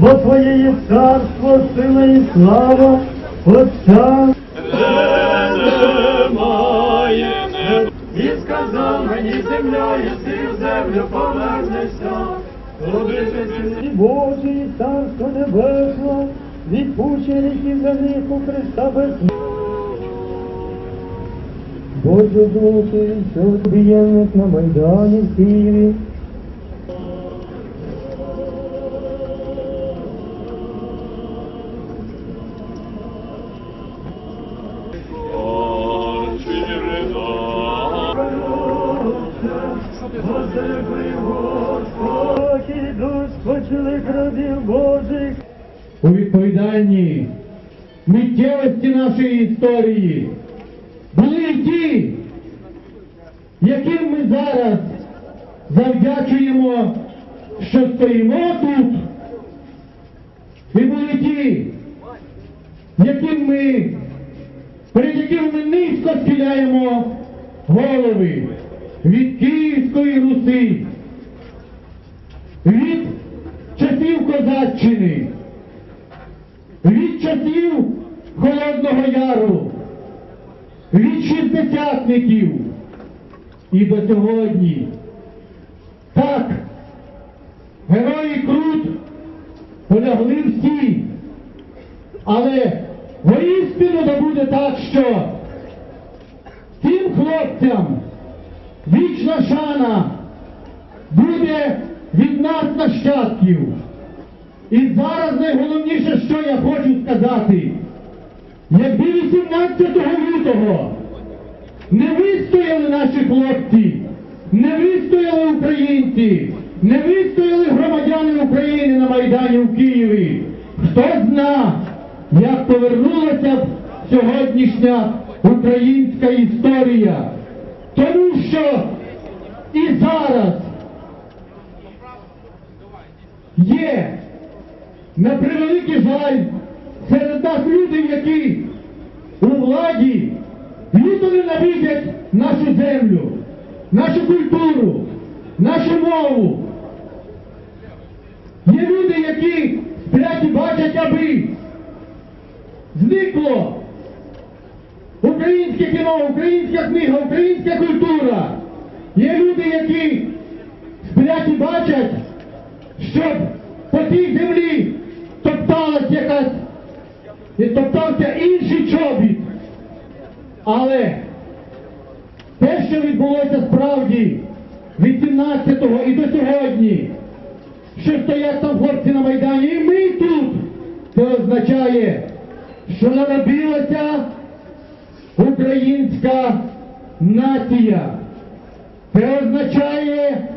бо Твоє є царство, сила і слава, Отця. немає. І сказав мені земля, і ти в землю повернешся. Туди ти Божий, і царство небесне, відпущені ріки за них у Христа без Боже духи, що об'ємник на Майдані в Києві, у відповідальні миттєвості нашої історії були ті, яким ми зараз завдячуємо, що стоїмо тут, і були ті, яким ми, перед якими ми низько схиляємо голови від Київської Руси, від часів козаччини, від часів Холодного Яру, від шістдесятників і до сьогодні. Так, герої Крут полягли всі, але воістину да буде так, що тим хлопцям вічна шана буде від нас нащадків. І зараз найголовніше, що я хочу сказати, якби 18 лютого. Не вистояли наші хлопці, не вистояли українці, не вистояли громадяни України на Майдані в Києві, хто зна, як повернулася б сьогоднішня українська історія. Тому що і зараз є на превеликий жаль серед нас люди, які у владі люто ненавидять нашу землю, нашу культуру, нашу мову. Є люди, які сплять і бачать, аби зникло українське кіно, українська книга, українська культура. Є люди, які сплять і бачать, щоб по цій землі і топтався інший чобіт. Але те, що відбулося справді від 17-го і до сьогодні, що стоять там хлопці на Майдані, і ми тут, це означає, що народилася українська нація. Це означає,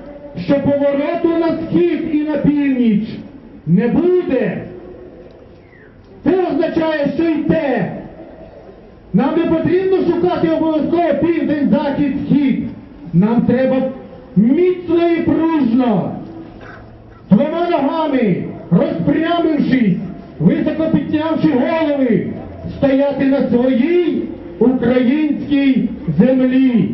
що повороту на схід і на північ не буде. Це означає, що й те. Нам не потрібно шукати обов'язково південь, захід, схід. Нам треба міцно і пружно, двома ногами, розпрямившись, високо піднявши голови, стояти на своїй українській землі.